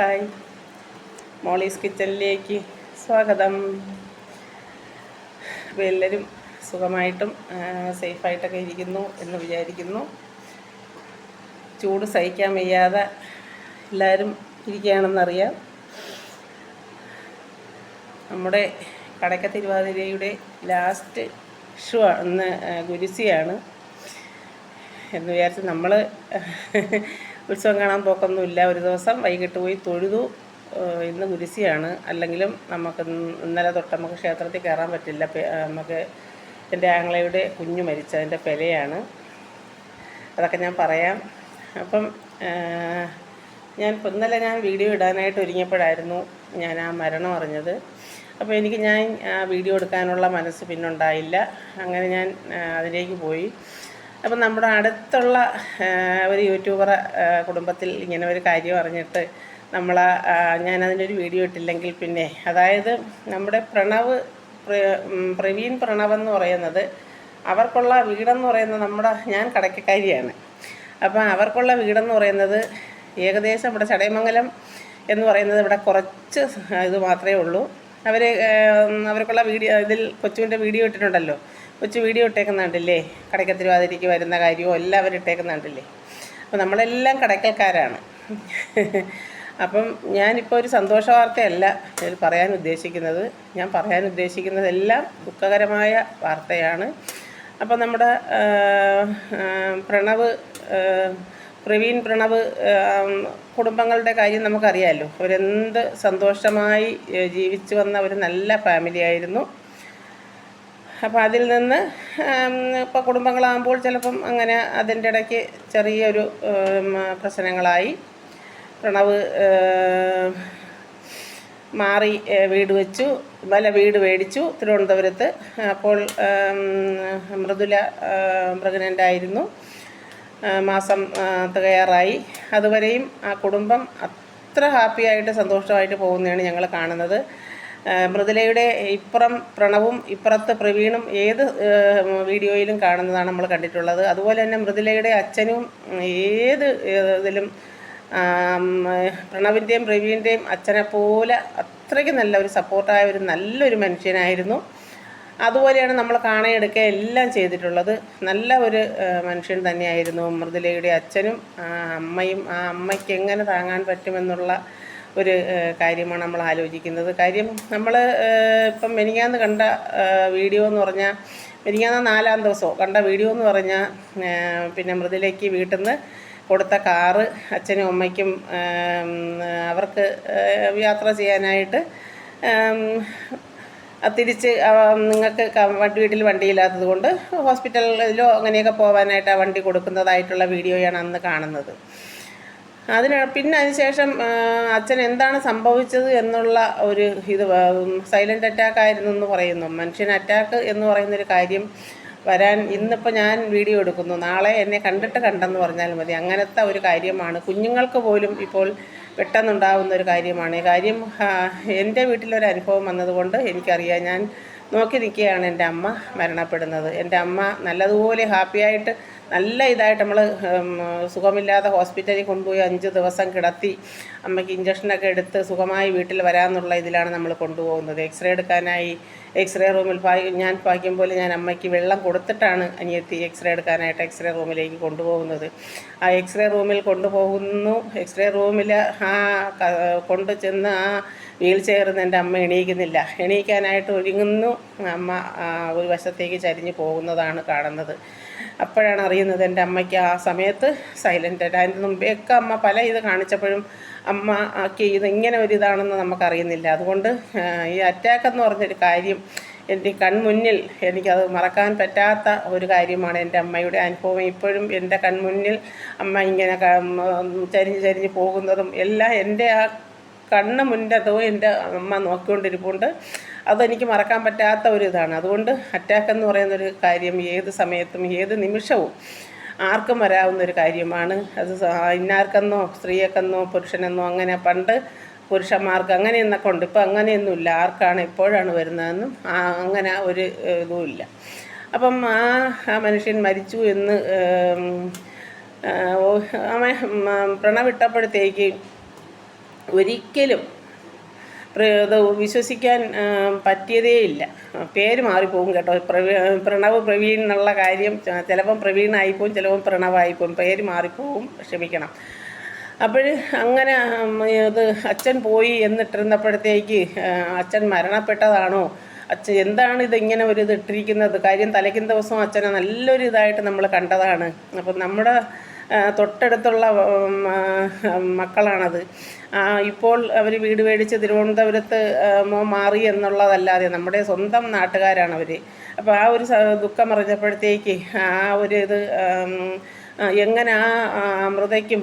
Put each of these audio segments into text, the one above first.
Hi. Molly's കിച്ചണിലേക്ക് സ്വാഗതം. അപ്പോൾ എല്ലാവരും സുഖമായിട്ടും സേഫായിട്ടൊക്കെ ഇരിക്കുന്നു എന്ന് വിചാരിക്കുന്നു. ചൂട് സഹിക്കാൻ വയ്യാതെ എല്ലാവരും ഇരിക്കുകയാണെന്നറിയാം. നമ്മുടെ കടക്ക തിരുവാതിരയുടെ ലാസ്റ്റ് ഷോ ആണ് ഗുരുസിയാണ്. എന്ന് വിചാരിച്ച് നമ്മൾ ഉത്സവം കാണാൻ പോക്കൊന്നുമില്ല. ഒരു ദിവസം വൈകിട്ട് പോയി തൊഴുതു ഇന്ന് കുരിശിയാണ് അല്ലെങ്കിലും നമുക്ക് ഇന്നലെ തൊട്ട് നമുക്ക് ക്ഷേത്രത്തിൽ കയറാൻ പറ്റില്ല. നമുക്ക് എന്റെ ആംഗ്ലയുടെ കുഞ്ഞു മരിച്ചതിന്റെ പെലയാണ് അതൊക്കെ ഞാൻ പറയാം. അപ്പം ഞാൻ ഇന്നലെ ഞാൻ വീഡിയോ ഇടാനായിട്ട് ഒരുങ്ങിയപ്പോഴായിരുന്നു ഞാൻ ആ മരണം അറിഞ്ഞത്. അപ്പോൾ എനിക്ക് ഞാൻ ആ വീഡിയോ എടുക്കാനുള്ള മനസ്സ് പിന്നുണ്ടായില്ല. അങ്ങനെ ഞാൻ അതിലേക്ക് പോയി. അപ്പം നമ്മുടെ അടുത്തുള്ള ഒരു യൂട്യൂബർ കുടുംബത്തിൽ ഇങ്ങനെ ഒരു കാര്യം അറിഞ്ഞിട്ട് നമ്മൾ ഞാനതിന്റെ ഒരു വീഡിയോ ഇട്ടില്ലെങ്കിൽ പിന്നെ അതായത് നമ്മുടെ പ്രണവ് പ്രവീൺ പ്രണവ് എന്ന് പറയുന്നത് അവർക്കുള്ള വീടെന്ന് പറയുന്നത് നമ്മുടെ ഞാൻ കടക്കക്കാരിയാണ്. അപ്പം അവർക്കുള്ള വീടെന്ന് പറയുന്നത് ഏകദേശം ഇവിടെ ചടയമംഗലം എന്ന് പറയുന്നത് ഇവിടെ കുറച്ച് ഇത് മാത്രമേ ഉള്ളൂ. അവർ അവർക്കുള്ള വീഡിയോ ഇതിൽ കൊച്ചുവിന്റെ വീഡിയോ ഇട്ടിട്ടുണ്ടല്ലോ. കൊച്ചു വീഡിയോ ഇട്ടേക്കുന്നുണ്ടല്ലേ? കടയ്ക്ക തിരുവാതിരയ്ക്ക് വരുന്ന കാര്യവും എല്ലാവരും ഇട്ടേക്കുന്ന കണ്ടില്ലേ അപ്പോൾ നമ്മളെല്ലാം കടയ്ക്കൽക്കാരാണ്. അപ്പം ഞാനിപ്പോൾ ഒരു സന്തോഷ വാർത്തയല്ല ഇതിൽ പറയാൻ ഉദ്ദേശിക്കുന്നത്. ഞാൻ പറയാൻ ഉദ്ദേശിക്കുന്നതെല്ലാം ദുഃഖകരമായ വാർത്തയാണ്. അപ്പോൾ നമ്മുടെ പ്രണവ് പ്രവീൺ പ്രണവ് കുടുംബങ്ങളുടെ കാര്യം നമുക്കറിയാമല്ലോ അവരെന്ത് സന്തോഷമായി ജീവിച്ചു വന്ന ഒരു നല്ല ഫാമിലി ആയിരുന്നു. അപ്പോൾ അതിൽ നിന്ന് ഇപ്പോൾ കുടുംബങ്ങളാകുമ്പോൾ ചിലപ്പം അങ്ങനെ അതിന്റെ ഇടയ്ക്ക് ചെറിയൊരു പ്രശ്നങ്ങളായി. പ്രണവ് മാറി വീട് വെച്ചു വല വീട് മേടിച്ചു തിരുവനന്തപുരത്ത്. അപ്പോൾ മൃദുല പ്രഗ്നന്റ് ആയിരുന്നു. മാസം തികയാറായി. അതുവരെയും ആ കുടുംബം അത്ര ഹാപ്പിയായിട്ട് സന്തോഷമായിട്ട് പോകുന്നതാണ് ഞങ്ങൾ കാണുന്നത്. മൃദുലയുടെ ഇപ്പുറം പ്രണവും ഇപ്പുറത്ത് പ്രവീണും ഏത് വീഡിയോയിലും കാണുന്നതാണ് നമ്മൾ കണ്ടിട്ടുള്ളത്. അതുപോലെ തന്നെ മൃദുലയുടെ അച്ഛനും ഏത് ഇതിലും പ്രണവിന്റെയും പ്രവീണിന്റെയും അച്ഛനെ പോലെ അത്രയ്ക്ക് നല്ല ഒരു സപ്പോർട്ടായ ഒരു നല്ലൊരു മനുഷ്യനായിരുന്നു. അതുപോലെയാണ് നമ്മൾ കാണയെടുക്കുക എല്ലാം ചെയ്തിട്ടുള്ളത്. നല്ല ഒരു മനുഷ്യൻ തന്നെയായിരുന്നു മൃദുലയുടെ അച്ഛനും അമ്മയും ആ അമ്മയ്ക്ക് എങ്ങനെ താങ്ങാൻ പറ്റുമെന്നുള്ള ഒരു കാര്യമാണ് നമ്മൾ ആലോചിക്കുന്നത്. കാര്യം നമ്മൾ ഇപ്പം മെനിങ്ങാന്ന് കണ്ട വീഡിയോ എന്ന് പറഞ്ഞാൽ മെനിങ്ങാന്ന് നാലാം ദിവസമോ കണ്ട വീഡിയോ എന്ന് പറഞ്ഞാൽ പിന്നെ മൃതിലേക്ക് വീട്ടിൽ നിന്ന് കൊടുത്ത കാറ് അച്ഛനും അമ്മയ്ക്കും അവർക്ക് യാത്ര ചെയ്യാനായിട്ട് തിരിച്ച് നിങ്ങൾക്ക് വീട്ടിൽ വണ്ടിയില്ലാത്തത് കൊണ്ട് ഹോസ്പിറ്റലിലോ അങ്ങനെയൊക്കെ പോകാനായിട്ട് ആ വണ്ടി കൊടുക്കുന്നതായിട്ടുള്ള വീഡിയോയാണ് അന്ന് കാണുന്നത്. അതിന് പിന്നെ അതിനുശേഷം അച്ഛൻ എന്താണ് സംഭവിച്ചത് എന്നുള്ള ഒരു ഇത് സൈലന്റ് അറ്റാക്ക് ആയിരുന്നു എന്ന് പറയുന്നു. മനുഷ്യൻ അറ്റാക്ക് എന്ന് പറയുന്നൊരു കാര്യം വരാൻ ഇന്നിപ്പോൾ ഞാൻ വീഡിയോ എടുക്കുന്നു. നാളെ എന്നെ കണ്ടിട്ട് കണ്ടെന്ന് പറഞ്ഞാൽ മതി. അങ്ങനത്തെ ഒരു കാര്യമാണ്. കുഞ്ഞുങ്ങൾക്ക് പോലും ഇപ്പോൾ പെട്ടെന്നുണ്ടാവുന്ന ഒരു കാര്യമാണ്. കാര്യം എന്റെ വീട്ടിലൊരു അനുഭവം വന്നതുകൊണ്ട് എനിക്കറിയാം. ഞാൻ നോക്കി നിൽക്കുകയാണ് എന്റെ അമ്മ മരണപ്പെടുന്നത്. എന്റെ അമ്മ നല്ലതുപോലെ ഹാപ്പിയായിട്ട് നല്ല ഇതായിട്ട് നമ്മൾ സുഖമില്ലാതെ ഹോസ്പിറ്റലിൽ കൊണ്ടുപോയി അഞ്ച് ദിവസം കിടത്തി അമ്മയ്ക്ക് ഇഞ്ചക്ഷനൊക്കെ എടുത്ത് സുഖമായി വീട്ടിൽ വരാമെന്നുള്ള ഇതിലാണ് നമ്മൾ കൊണ്ടുപോകുന്നത്. എക്സ്റേ എടുക്കാനായി എക്സ്റേ റൂമിൽ ഞാൻ പായ്ക്കും പോലെ ഞാൻ അമ്മയ്ക്ക് വെള്ളം കൊടുത്തിട്ടാണ് അനിയത്തി എക്സ്റേ എടുക്കാനായിട്ട് എക്സ്റേ റൂമിലേക്ക് കൊണ്ടുപോകുന്നത്. ആ എക്സ്റേ റൂമിൽ കൊണ്ടുപോകുന്നു. എക്സ്റേ റൂമിൽ ആ കൊണ്ടു ചെന്ന് ആ വീൽ ചെയറിന്ന് എന്റെ അമ്മ എണീക്കുന്നില്ല. എണീക്കാനായിട്ട് ഒരുങ്ങുന്നു. അമ്മ ഒരു വശത്തേക്ക് ചരിഞ്ഞു പോകുന്നതാണ് കാണുന്നത്. അപ്പോഴാണ് അറിയുന്നത് എന്റെ അമ്മയ്ക്ക് ആ സമയത്ത് സൈലന്റ് അതിന് മുമ്പേയൊക്കെ അമ്മ പല ഇത് കാണിച്ചപ്പോഴും അമ്മ ആക്കി ഇത് ഇങ്ങനെ ഒരു ഇതാണെന്ന് നമുക്കറിയുന്നില്ല. അതുകൊണ്ട് ഈ അറ്റാക്ക് എന്ന് പറഞ്ഞൊരു കാര്യം എന്റെ കൺമുന്നിൽ എനിക്കത് മറക്കാൻ പറ്റാത്ത ഒരു കാര്യമാണ് എന്റെ അമ്മയുടെ അനുഭവം. ഇപ്പോഴും എന്റെ കൺമുന്നിൽ അമ്മ ഇങ്ങനെ ചരിഞ്ഞ് ചരിഞ്ഞ് പോകുന്നതും എല്ലാം എന്റെ ആ കണ്ണ് മുന്നതോ എന്റെ അമ്മ നോക്കിക്കൊണ്ടിരിപ്പുണ്ട്. അതെനിക്ക് മറക്കാൻ പറ്റാത്ത ഒരു ഇതാണ്. അതുകൊണ്ട് അറ്റാക്ക് എന്ന് പറയുന്നൊരു കാര്യം ഏത് സമയത്തും ഏത് നിമിഷവും ആർക്കും വരാവുന്ന ഒരു കാര്യമാണ്. അത് ഇന്നാർക്കെന്നോ സ്ത്രീയെക്കെന്നോ പുരുഷനെന്നോ അങ്ങനെ പണ്ട് പുരുഷന്മാർക്ക് അങ്ങനെ എന്നൊക്കെ ഉണ്ട്. ഇപ്പം അങ്ങനെയൊന്നുമില്ല. ആർക്കാണ് എപ്പോഴാണ് വരുന്നതെന്നും അങ്ങനെ ഒരു ഇതുമില്ല. അപ്പം ആ മനുഷ്യൻ മരിച്ചു എന്ന് പ്രണവിട്ടപ്പോഴത്തേക്ക് ഒരിക്കലും വിശ്വസിക്കാൻ പറ്റിയതേ ഇല്ല. പേര് മാറിപ്പോകും കേട്ടോ. പ്രണവ് പ്രവീൺ എന്നുള്ള കാര്യം ചിലപ്പം പ്രവീണായിപ്പോവും ചിലപ്പം പ്രണവായിപ്പോവും. പേര് മാറിപ്പോവും. ക്ഷമിക്കണം. അപ്പോൾ അങ്ങനെ ഇത് അച്ഛൻ പോയി എന്നിട്ടിരുന്നപ്പോഴത്തേക്ക് അച്ഛൻ മരണപ്പെട്ടതാണോ? അച്ഛൻ എന്താണ് ഇതിങ്ങനെ ഒരു ഇത് ഇട്ടിരിക്കുന്നത്? കാര്യം തലയ്ക്കും ദിവസം അച്ഛനെ നല്ലൊരു ഇതായിട്ട് നമ്മൾ കണ്ടതാണ്. അപ്പം നമ്മുടെ തൊട്ടടുത്തുള്ള മക്കളാണത്. ഇപ്പോൾ അവർ വീട് മേടിച്ച് തിരുവനന്തപുരത്ത് മാറി എന്നുള്ളതല്ലാതെ നമ്മുടെ സ്വന്തം നാട്ടുകാരാണ് അവർ അപ്പോൾ ആ ഒരു ദുഃഖം അറിഞ്ഞപ്പോഴത്തേക്ക് ആ ഒരു ഇത് എങ്ങനെ ആ അമൃതയ്ക്കും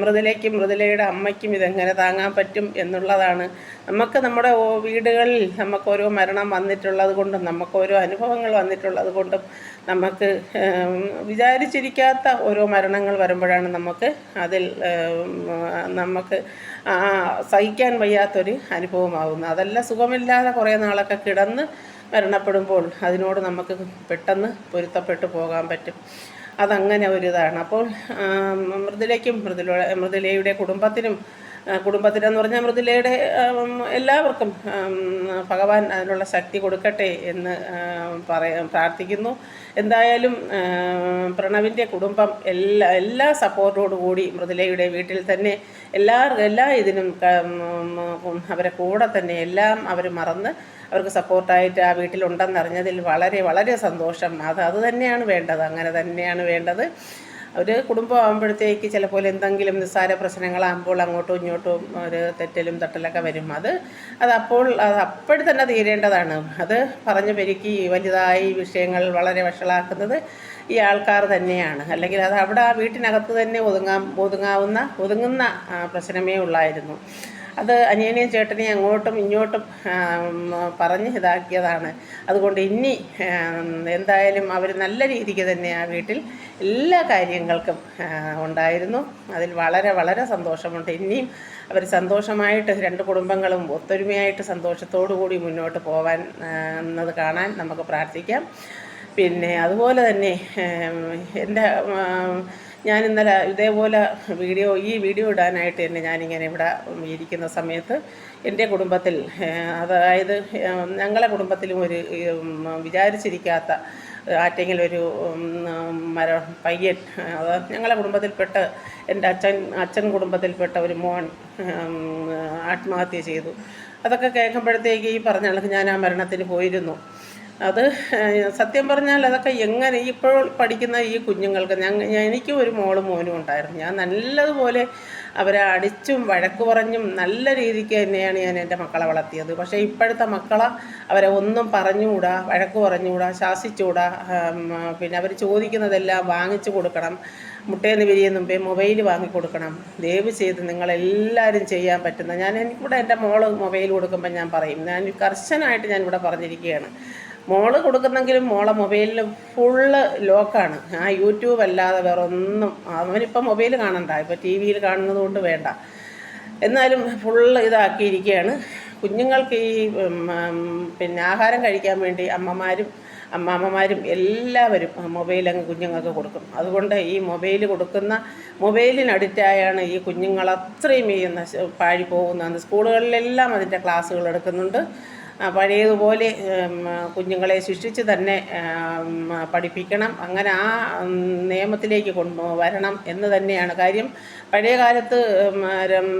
മൃദുലയ്ക്കും മൃദുലയുടെ അമ്മയ്ക്കും ഇതെങ്ങനെ താങ്ങാൻ പറ്റും എന്നുള്ളതാണ്. നമുക്ക് നമ്മുടെ വീടുകളിൽ നമുക്ക് ഓരോ മരണം വന്നിട്ടുള്ളത് കൊണ്ടും നമുക്ക് ഓരോ അനുഭവങ്ങൾ വന്നിട്ടുള്ളത് കൊണ്ടും നമുക്ക് വിചാരിച്ചിരിക്കാത്ത ഓരോ മരണങ്ങൾ വരുമ്പോഴാണ് നമുക്ക് അതിൽ നമുക്ക് സഹിക്കാൻ വയ്യാത്തൊരു അനുഭവമാകുന്നത് അതല്ല സുഖമില്ലാതെ കുറേ നാളൊക്കെ കിടന്ന് മരണപ്പെടുമ്പോൾ അതിനോട് നമുക്ക് പെട്ടെന്ന് പൊരുത്തപ്പെട്ടു പോകാൻ പറ്റും. അതങ്ങനെ ഒരിതാണ് അപ്പോൾ മൃദുലയ്ക്കും മൃദുല മൃദുലയുടെ കുടുംബത്തിനും കുടുംബത്തിനെന്ന് പറഞ്ഞാൽ മൃദുലയുടെ എല്ലാവർക്കും ഭഗവാൻ അതിനുള്ള ശക്തി കൊടുക്കട്ടെ എന്ന് പറയ പ്രാർത്ഥിക്കുന്നു. എന്തായാലും പ്രണവിന്റെ കുടുംബം എല്ലാ എല്ലാ സപ്പോർട്ടോടു കൂടി മൃദുലയുടെ വീട്ടിൽ തന്നെ എല്ലാ എല്ലാ ഇതിനും അവരെ കൂടെ തന്നെ എല്ലാം അവർ മറന്ന് അവർക്ക് സപ്പോർട്ടായിട്ട് ആ വീട്ടിലുണ്ടെന്നറിഞ്ഞതിൽ വളരെ വളരെ സന്തോഷം. അത് അത് തന്നെയാണ് വേണ്ടത്. അങ്ങനെ തന്നെയാണ് വേണ്ടത്. ഒരു കുടുംബമാകുമ്പോഴത്തേക്ക് ചിലപ്പോൾ എന്തെങ്കിലും നിസ്സാര പ്രശ്നങ്ങളാകുമ്പോൾ അങ്ങോട്ടും ഇങ്ങോട്ടും ഒരു തെറ്റലും തട്ടലൊക്കെ വരും. അത് അത് അപ്പോൾ അത് അപ്പോഴും തന്നെ തീരേണ്ടതാണ്. അത് പറഞ്ഞു പെരുക്കി വലുതായി വിഷയങ്ങൾ വളരെ വഷളാക്കുന്നത് ഈ ആൾക്കാർ തന്നെയാണ്. അല്ലെങ്കിൽ അത് അവിടെ ആ വീട്ടിനകത്ത് തന്നെ ഒതുങ്ങാൻ ഒതുങ്ങാവുന്ന ഒതുങ്ങുന്ന പ്രശ്നമേ ഉള്ളായിരുന്നു. അത് അനിയനെയും ചേട്ടനെയും അങ്ങോട്ടും ഇങ്ങോട്ടും പറഞ്ഞ് ഇതാക്കിയതാണ്. അതുകൊണ്ട് ഇനി എന്തായാലും അവർ നല്ല രീതിക്ക് തന്നെ ആ വീട്ടിൽ എല്ലാ കാര്യങ്ങൾക്കും ഉണ്ടായിരുന്നു. അതിൽ വളരെ വളരെ സന്തോഷമുണ്ട്. ഇനിയും അവർ സന്തോഷമായിട്ട് രണ്ട് കുടുംബങ്ങളും ഒത്തൊരുമയായിട്ട് സന്തോഷത്തോടു കൂടി മുന്നോട്ട് പോകാൻ എന്നത് കാണാൻ നമുക്ക് പ്രാർത്ഥിക്കാം. പിന്നെ അതുപോലെ തന്നെ എന്റെ ഞാൻ ഇന്നലെ ഇതേപോലെ വീഡിയോ ഈ വീഡിയോ ഇടാനായിട്ട് തന്നെ ഞാനിങ്ങനെ ഇവിടെ ഇരിക്കുന്ന സമയത്ത് എന്റെ കുടുംബത്തിൽ അതായത് ഞങ്ങളുടെ ഞങ്ങളെ കുടുംബത്തിലും ഒരു വിചാരിച്ചിരിക്കാത്ത ആറ്റെങ്കിലും ഒരു മര പയ്യൻ അത് ഞങ്ങളെ കുടുംബത്തിൽപ്പെട്ട എന്റെ അച്ഛൻ അച്ഛൻ കുടുംബത്തിൽപ്പെട്ട ഒരു മോൻ ആത്മഹത്യ ചെയ്തു. അതൊക്കെ കേൾക്കുമ്പോഴത്തേക്ക് ഈ പറഞ്ഞ ഞാൻ ആ മരണത്തിന് പോയിരുന്നു. അത് സത്യം പറഞ്ഞാൽ അതൊക്കെ എങ്ങനെ ഇപ്പോൾ പഠിക്കുന്ന ഈ കുഞ്ഞുങ്ങൾക്ക് ഞാൻ എനിക്കും ഒരു മോളും മോനും ഉണ്ടായിരുന്നു. ഞാൻ നല്ലതുപോലെ അവരെ അടിച്ചും വഴക്ക് പറഞ്ഞും നല്ല രീതിക്ക് തന്നെയാണ് ഞാൻ എന്റെ മക്കളെ വളർത്തിയത്. പക്ഷേ ഇപ്പോഴത്തെ മക്കളെ അവരെ ഒന്നും പറഞ്ഞുകൂടാ വഴക്ക് പറഞ്ഞുകൂടാ ശാസിച്ചുകൂടാ പിന്നെ അവർ ചോദിക്കുന്നതെല്ലാം വാങ്ങിച്ചു കൊടുക്കണം. മുട്ടേന്ന് വിരിയുന്ന മുമ്പേ മൊബൈൽ വാങ്ങിക്കൊടുക്കണം ദയവ് ചെയ്ത് നിങ്ങളെല്ലാവരും ചെയ്യാൻ പറ്റുന്ന ഞാൻ എനിക്കിവിടെ എന്റെ മോൾ മൊബൈൽ കൊടുക്കുമ്പോൾ ഞാൻ പറയും. ഞാൻ കർശനമായിട്ട് ഞാൻ ഇവിടെ പറഞ്ഞിരിക്കുകയാണ്. മോൾ കൊടുക്കുന്നെങ്കിലും മോളെ മൊബൈലിൽ ഫുള്ള് ലോക്കാണ്. ആ യൂട്യൂബ് അല്ലാതെ വേറെ ഒന്നും അവനിപ്പം മൊബൈൽ കാണണ്ട ഇപ്പോൾ ടി വിയിൽ കാണുന്നത് കൊണ്ട് വേണ്ട. എന്നാലും ഫുള്ള് ഇതാക്കിയിരിക്കുകയാണ് കുഞ്ഞുങ്ങൾക്ക് ഈ പിന്നെ ആഹാരം കഴിക്കാൻ വേണ്ടി അമ്മമാരും അമ്മാമ്മമാരും എല്ലാവരും മൊബൈൽ അങ്ങ് കുഞ്ഞുങ്ങൾക്ക് കൊടുക്കും. അതുകൊണ്ട് ഈ മൊബൈൽ കൊടുക്കുന്ന മൊബൈലിന് അഡിക്റ്റായാണ് ഈ കുഞ്ഞുങ്ങൾ അത്രയും നശ പാഴി പോകുന്നത്. സ്കൂളുകളിലെല്ലാം അതിന്റെ ക്ലാസ്സുകൾ എടുക്കുന്നുണ്ട്. പഴയതുപോലെ കുഞ്ഞുങ്ങളെ ശിക്ഷിച്ച് തന്നെ പഠിപ്പിക്കണം. അങ്ങനെ ആ നിയമത്തിലേക്ക് കൊണ്ടു വരണം എന്ന് തന്നെയാണ് കാര്യം. പഴയ കാലത്ത്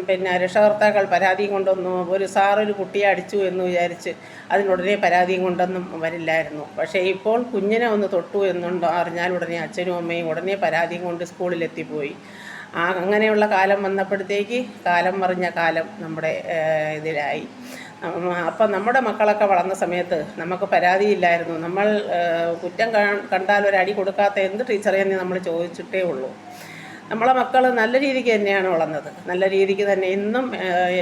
പിന്നെ രക്ഷകർത്താക്കൾ പരാതിയും കൊണ്ടൊന്നും ഒരു സാറൊരു കുട്ടിയെ അടിച്ചു എന്ന് വിചാരിച്ച് അതിനുടനെ പരാതിയും കൊണ്ടൊന്നും വരില്ലായിരുന്നു. പക്ഷേ ഇപ്പോൾ കുഞ്ഞിനെ ഒന്ന് തൊട്ടു എന്നുണ്ടോ അറിഞ്ഞാൽ ഉടനെ അച്ഛനും അമ്മയും ഉടനെ പരാതിയും കൊണ്ട് സ്കൂളിലെത്തിപ്പോയി. ആ അങ്ങനെയുള്ള കാലം വന്നപ്പോഴത്തേക്ക് കാലം മറിഞ്ഞ കാലം നമ്മുടെ ഇതിലായി. അപ്പം നമ്മുടെ മക്കളൊക്കെ വളർന്ന സമയത്ത് നമുക്ക് പരാതിയില്ലായിരുന്നു. നമ്മൾ കുറ്റം കണ്ടാൽ ഒരു അടി കൊടുക്കാത്ത എന്ത് ടീച്ചറേന്ന് നമ്മൾ ചോദിച്ചിട്ടേ ഉള്ളൂ. നമ്മളെ മക്കൾ നല്ല രീതിക്ക് തന്നെയാണ് വളർന്നത്. നല്ല രീതിക്ക് തന്നെ ഇന്നും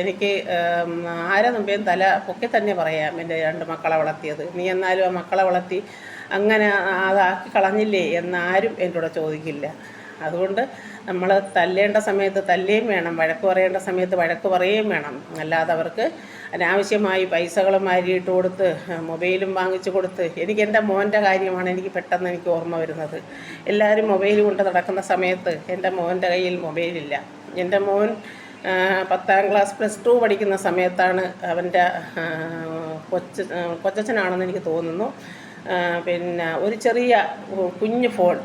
എനിക്ക് ആരെ മുമ്പേയും തല പൊക്കി തന്നെ പറയാം എന്റെ രണ്ട് മക്കളെ വളർത്തിയത്. നീ എന്നാലും ആ മക്കളെ വളർത്തി അങ്ങനെ അതാക്കി കളഞ്ഞില്ലേ എന്നാരും കൂടെ ചോദിക്കില്ല. അതുകൊണ്ട് നമ്മൾ തല്ലേണ്ട സമയത്ത് തല്ലുകയും വേണം വഴക്ക് പറയേണ്ട സമയത്ത് വഴക്ക് പറയുകയും വേണം. അല്ലാതെ അവർക്ക് അനാവശ്യമായി പൈസകളും മാരിയിട്ട് കൊടുത്ത് മൊബൈലും വാങ്ങിച്ചു കൊടുത്ത് എനിക്ക് എന്റെ മോന്റെ കാര്യമാണ് എനിക്ക് പെട്ടെന്ന് എനിക്ക് ഓർമ്മ വരുന്നത്. എല്ലാവരും മൊബൈൽ കൊണ്ട് നടക്കുന്ന സമയത്ത് എന്റെ മോന്റെ കയ്യിൽ മൊബൈലില്ല എന്റെ മോൻ പത്താം ക്ലാസ് പ്ലസ് ടു പഠിക്കുന്ന സമയത്താണ് അവന്റെ കൊച്ച കൊച്ചച്ഛനാണെന്ന് എനിക്ക് തോന്നുന്നു. പിന്നെ ഒരു ചെറിയ കുഞ്ഞു ഫോൺ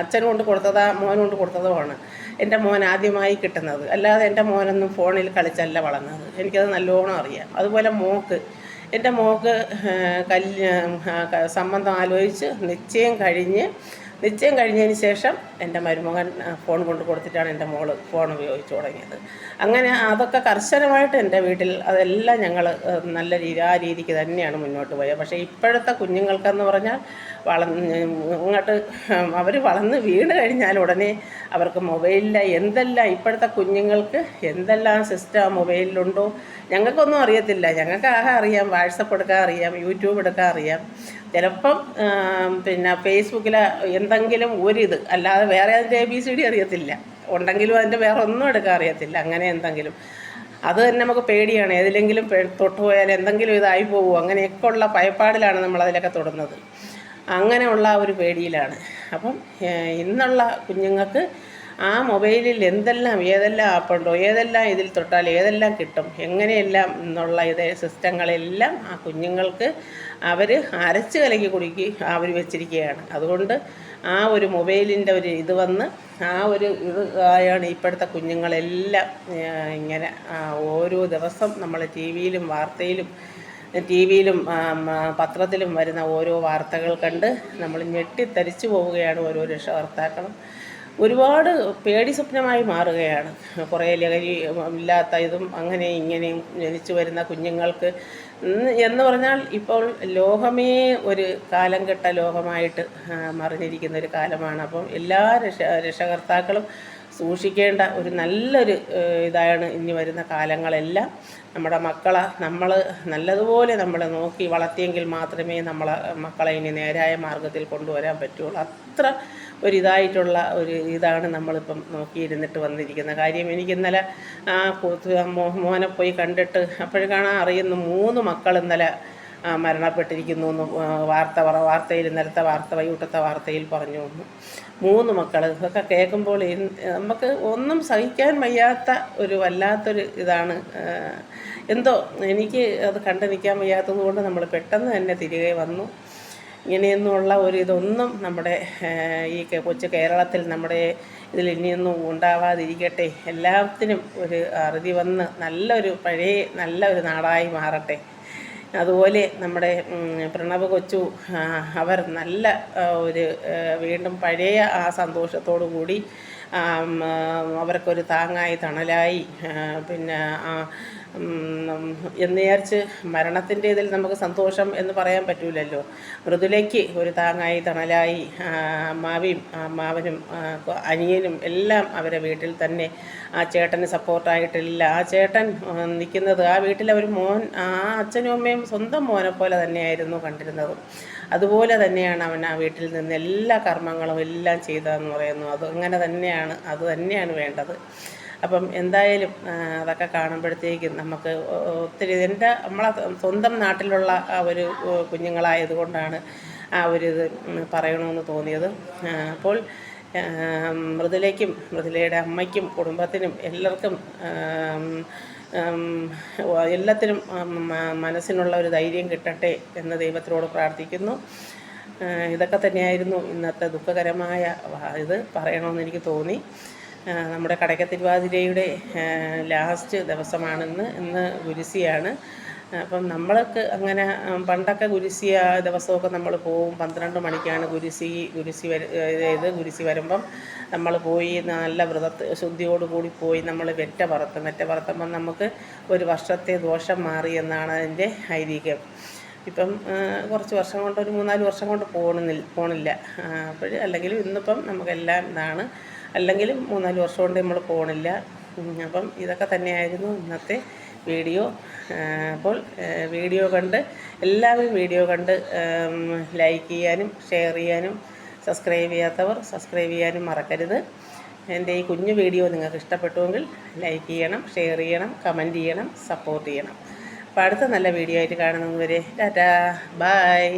അച്ഛൻ കൊണ്ട് കൊടുത്തതാ മോൻ കൊണ്ട് കൊടുത്തതുമാണ് എന്റെ മോൻ ആദ്യമായി കിട്ടുന്നത്. അല്ലാതെ എന്റെ മോനൊന്നും ഫോണിൽ കളിച്ചല്ല വളർന്നത്. എനിക്കത് നല്ലോണം അറിയാം. അതുപോലെ മോക്ക് എന്റെ മോക്ക് കല്യ സംബന്ധം ആലോചിച്ച് നിശ്ചയം കഴിഞ്ഞ് നിശ്ചയം കഴിഞ്ഞതിന് ശേഷം എന്റെ മരുമകൻ ഫോൺ കൊണ്ട് കൊടുത്തിട്ടാണ് എന്റെ മോൾ ഫോൺ ഉപയോഗിച്ച് തുടങ്ങിയത്. അങ്ങനെ അതൊക്കെ കർശനമായിട്ട് എന്റെ വീട്ടിൽ അതെല്ലാം ഞങ്ങൾ നല്ല രീതി ആ രീതിക്ക് തന്നെയാണ് മുന്നോട്ട് പോയത്. പക്ഷേ ഇപ്പോഴത്തെ കുഞ്ഞുങ്ങൾക്കെന്ന് പറഞ്ഞാൽ വളർന്ന് ഇങ്ങോട്ട് അവർ വളർന്ന് വീണ് കഴിഞ്ഞാൽ ഉടനെ അവർക്ക് മൊബൈലിൽ എന്തെല്ലാം ഇപ്പോഴത്തെ കുഞ്ഞുങ്ങൾക്ക് എന്തെല്ലാം സിസ്റ്റം മൊബൈലിലുണ്ടോ? ഞങ്ങൾക്കൊന്നും അറിയത്തില്ല. ഞങ്ങൾക്ക് ആകെ അറിയാം. വാട്സപ്പ് എടുക്കാൻ അറിയാം. യൂട്യൂബ് എടുക്കാൻ അറിയാം. ചിലപ്പം പിന്നെ ഫേസ്ബുക്കിൽ എന്തെങ്കിലും ഒരിത്. അല്ലാതെ വേറെ അതിന്റെ എ ബി സി ഡി അറിയത്തില്ല. ഉണ്ടെങ്കിലും അതിന്റെ വേറെ ഒന്നും എടുക്കാൻ അറിയത്തില്ല. അങ്ങനെ എന്തെങ്കിലും. അത് തന്നെ നമുക്ക് പേടിയാണ്. ഏതിലെങ്കിലും തൊട്ടുപോയാൽ എന്തെങ്കിലും ഇതായി പോകുമോ അങ്ങനെയൊക്കെ ഉള്ള ഭയപ്പാടിലാണ് നമ്മളതിലൊക്കെ തൊടുന്നത്. അങ്ങനെയുള്ള ഒരു പേടിയിലാണ്. അപ്പം ഇന്നുള്ള കുഞ്ഞുങ്ങൾക്ക് ആ മൊബൈലിൽ എന്തെല്ലാം ഏതെല്ലാം ആപ്പുണ്ടോ ഏതെല്ലാം ഇതിൽ തൊട്ടാൽ ഏതെല്ലാം കിട്ടും എങ്ങനെയെല്ലാം എന്നുള്ള ഇത് സിസ്റ്റങ്ങളെല്ലാം ആ കുഞ്ഞുങ്ങൾക്ക് അവർ അരച്ച് കലക്കി കുടുക്കി അവർ വെച്ചിരിക്കുകയാണ്. അതുകൊണ്ട് ആ ഒരു മൊബൈലിന്റെ ഒരു ഇത് വന്ന് ആ ഒരു ഇത് ആയാണ് ഇപ്പോഴത്തെ കുഞ്ഞുങ്ങളെല്ലാം ഇങ്ങനെ ഓരോ ദിവസം നമ്മൾ ടി വിയിലും വാർത്തയിലും ടി വിയിലും പത്രത്തിലും വരുന്ന ഓരോ വാർത്തകൾ കണ്ട് നമ്മൾ ഞെട്ടിത്തരിച്ചു പോവുകയാണ് ഓരോ രക്ഷകർത്താക്കളും. ഒരുപാട് പേടി സ്വപ്നമായി മാറുകയാണ്. കുറേ ലഹരി ഇല്ലാത്ത ഇതും അങ്ങനെ ഇങ്ങനെയും ജനിച്ചു വരുന്ന കുഞ്ഞുങ്ങൾക്ക്. എന്ന് പറഞ്ഞാൽ ഇപ്പോൾ ലോകമേ ഒരു കാലം കെട്ട ലോകമായിട്ട് മറിഞ്ഞിരിക്കുന്ന ഒരു കാലമാണ്. അപ്പം എല്ലാ രക്ഷ രക്ഷകർത്താക്കളും സൂക്ഷിക്കേണ്ട ഒരു നല്ലൊരു ഇതാണ് ഇനി വരുന്ന കാലങ്ങളെല്ലാം. നമ്മുടെ മക്കളെ നമ്മൾ നല്ലതുപോലെ നമ്മൾ നോക്കി വളർത്തിയെങ്കിൽ മാത്രമേ നമ്മളെ മക്കളെ ഇനി നേരായ മാർഗത്തിൽ കൊണ്ടുവരാൻ പറ്റുള്ളൂ. അത്ര ഒരു ഇതായിട്ടുള്ള ഒരു ഇതാണ് നമ്മളിപ്പം നോക്കിയിരുന്നിട്ട് വന്നിരിക്കുന്ന കാര്യം. എനിക്ക് ഇന്നലെ ആ മോനെ പോയി കണ്ടിട്ട് അപ്പോഴേക്കാണ് അറിയുന്നു മൂന്ന് മക്കൾ ഇന്നലെ മരണപ്പെട്ടിരിക്കുന്നു എന്ന് വാർത്ത വാർത്തയിൽ ഇന്നലത്തെ വാർത്ത വൈകിട്ടത്തെ വാർത്തയിൽ പറഞ്ഞു വന്നു. മൂന്ന് മക്കൾ ഇതൊക്കെ കേൾക്കുമ്പോൾ നമുക്ക് ഒന്നും സഹിക്കാൻ വയ്യാത്ത ഒരു വല്ലാത്തൊരു ഇതാണ്. എന്തോ എനിക്ക് അത് കണ്ടു നിൽക്കാൻ വയ്യാത്തത് കൊണ്ട് നമ്മൾ പെട്ടെന്ന് തന്നെ തിരികെ വന്നു. ഇങ്ങനെയൊന്നുമുള്ള ഒരു ഇതൊന്നും നമ്മുടെ ഈ കൊച്ചു കേരളത്തിൽ നമ്മുടെ ഇതിൽ ഇനിയൊന്നും ഉണ്ടാവാതിരിക്കട്ടെ. എല്ലാത്തിനും ഒരു അറുതി വന്ന് നല്ലൊരു പഴയ നല്ലൊരു നാടായി മാറട്ടെ. അതുപോലെ നമ്മുടെ പ്രണവ് കൊച്ചു അവർ നല്ല ഒരു വീണ്ടും പഴയ ആ സന്തോഷത്തോടു കൂടി അവർക്കൊരു താങ്ങായി തണലായി പിന്നെ എന്ന് വിചാരിച്ച് മരണത്തിന്റെ ഇതിൽ നമുക്ക് സന്തോഷം എന്ന് പറയാൻ പറ്റൂലല്ലോ. മൃദുലയ്ക്ക് ഒരു താങ്ങായി തണലായി അമ്മാവിയും അമ്മാവനും അനിയനും എല്ലാം അവരെ വീട്ടിൽ തന്നെ ആ ചേട്ടന് സപ്പോർട്ടായിട്ടില്ല. ആ ചേട്ടൻ നിൽക്കുന്നത് ആ വീട്ടിലെ ഒരു മോൻ ആ അച്ഛനും അമ്മയും സ്വന്തം മോനെ പോലെ തന്നെയായിരുന്നു കണ്ടിരുന്നത്. അതുപോലെ തന്നെയാണ് അവൻ ആ വീട്ടിൽ നിന്ന് എല്ലാ കർമ്മങ്ങളും എല്ലാം ചെയ്തതെന്ന് പറയുന്നു. അത് അങ്ങനെ തന്നെയാണ് അത് തന്നെയാണ് വേണ്ടത്. അപ്പം എന്തായാലും അതൊക്കെ കാണുമ്പോഴത്തേക്കും നമുക്ക് ഒത്തിരി എന്റെ നമ്മളെ സ്വന്തം നാട്ടിലുള്ള ആ ഒരു കുഞ്ഞുങ്ങളായത് കുഞ്ഞുങ്ങളായതുകൊണ്ടാണ് ആ ഒരു ഇത് പറയണമെന്ന് തോന്നിയത്. അപ്പോൾ മൃദുലയ്ക്കും മൃദുലയുടെ അമ്മയ്ക്കും കുടുംബത്തിനും എല്ലാവർക്കും എല്ലാത്തിനും മനസ്സിനുള്ള ഒരു ധൈര്യം കിട്ടട്ടെ എന്ന് ദൈവത്തിനോട് പ്രാർത്ഥിക്കുന്നു. ഇതൊക്കെ തന്നെയായിരുന്നു ഇന്നത്തെ ദുഃഖകരമായ ഇത് പറയണമെന്ന് എനിക്ക് തോന്നി. നമ്മുടെ കടക്ക തിരുവാതിരയുടെ ലാസ്റ്റ് ദിവസമാണിന്ന് ഇന്ന് ഗുരുസിയാണ്. അപ്പം നമ്മൾക്ക് അങ്ങനെ പണ്ടൊക്കെ ഗുരുസി ആ ദിവസമൊക്കെ നമ്മൾ പോവും. പന്ത്രണ്ട് മണിക്കാണ് ഗുരുസി ഗുരുസി വര ഇത് ഗുരുസി വരുമ്പം നമ്മൾ പോയി നല്ല വ്രതത്ത് ശുദ്ധിയോടുകൂടി പോയി നമ്മൾ വെറ്റ പറത്തും വെറ്റ പറത്തുമ്പം നമുക്ക് ഒരു വർഷത്തെ ദോഷം മാറി എന്നാണ് അതിന്റെ ഐതിഹ്യം. ഇപ്പം കുറച്ച് വർഷം കൊണ്ട് ഒരു മൂന്നാൽ വർഷം കൊണ്ട് പോകണമെന്നില്ല പോകണില്ല അപ്പോൾ അല്ലെങ്കിലും ഇന്നിപ്പം നമുക്കെല്ലാം ഇതാണ്. അല്ലെങ്കിൽ മൂന്നാൽ വർഷം കൊണ്ട് നമ്മൾ പോകണില്ല അപ്പം ഇതൊക്കെ തന്നെയായിരുന്നു ഇന്നത്തെ വീഡിയോ. അപ്പോൾ വീഡിയോ കണ്ട് എല്ലാവരും വീഡിയോ കണ്ട് ലൈക്ക് ചെയ്യാനും ഷെയർ ചെയ്യാനും സബ്സ്ക്രൈബ് ചെയ്യാത്തവർ സബ്സ്ക്രൈബ് ചെയ്യാനും മറക്കരുത്. എന്റെ ഈ കുഞ്ഞു വീഡിയോ നിങ്ങൾക്ക് ഇഷ്ടപ്പെട്ടുവെങ്കിൽ ലൈക്ക് ചെയ്യണം ഷെയർ ചെയ്യണം കമന്റ് ചെയ്യണം സപ്പോർട്ട് ചെയ്യണം. അപ്പോൾ അടുത്ത നല്ല വീഡിയോ ആയിട്ട് കാണുന്നതുവരെ ടാറ്റാ ബായ്.